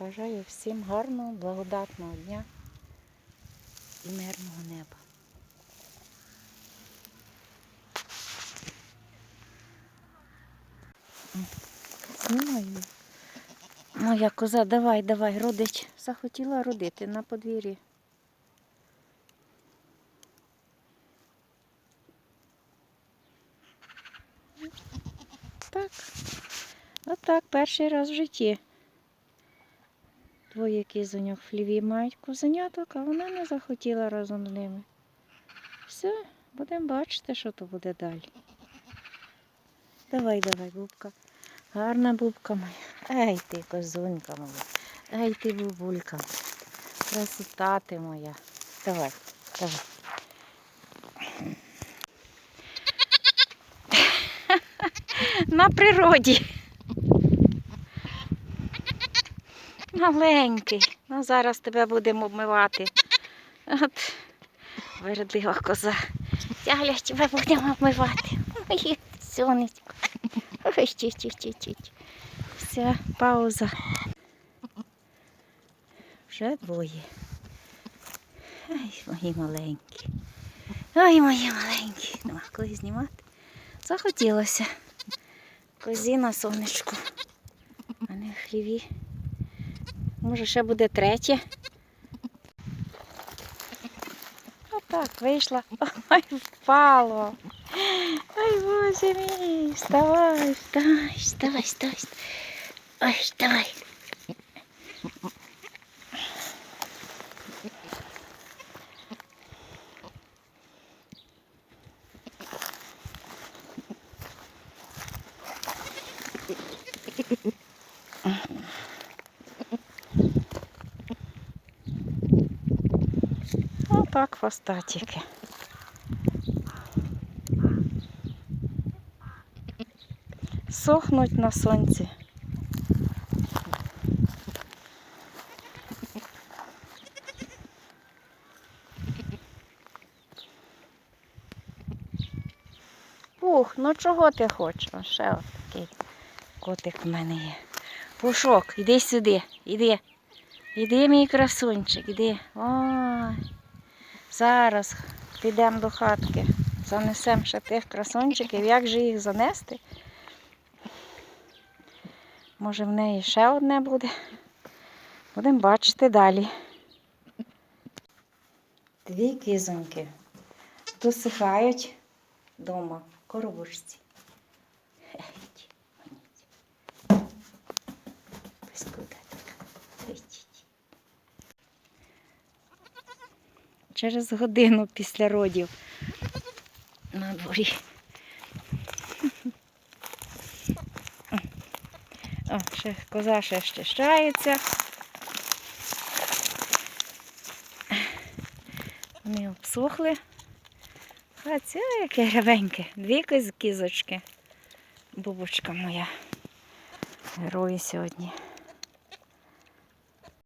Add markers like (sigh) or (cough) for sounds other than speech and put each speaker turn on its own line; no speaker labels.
Бажаю всім гарного, благодатного дня і мирного неба. Знімаю. Моя коза, давай, давай, родить. Захотіла родити на подвір'ї. Так. Отак, перший раз в житті. Двоє кізоньок в хліві мають козеняток, а вона не захотіла разом з ними. Все, будемо бачити, що то буде далі. Давай, давай, бубка. Гарна бубка моя. Ей ти, козунька моя. Ей ти, бубулька. Красота ти моя. Давай, давай. (laughs) На природі. Маленький. Ну, зараз тебе будемо обмивати. От, вередлива коза. Тяля, тебе будемо обмивати. Ой, сонечко. Ой, чи. Все, пауза. Вже двоє. Ай, мої маленькі. Ой, мої маленькі. Нема коли знімати. Захотілося. Козі на сонечку. А не хліві. Може, ще буде третє. Отак, вийшла. Ой, впало. Ой, боже мій. Вставай, вставай, вставай, вставай. Ой, вставай. Отак хвостатики. Сохнуть на сонці. Пух, ну чого ти хочеш? Ще от такий котик в мене є. Пушок, іди сюди, іди. Іди, мій красунчик, іди. Ой. Зараз підемо до хатки. Занесемо ще тих красунчиків. Як же їх занести? Може в неї ще одне буде. Будемо бачити далі. Дві кізоньки досихають вдома в коробочці. Геть, Через годину після родів на дворі. О, ще коза ще щищається. Вони обсохли. А це яке ревеньке. Дві кізочки. Бубочка моя. Герої сьогодні.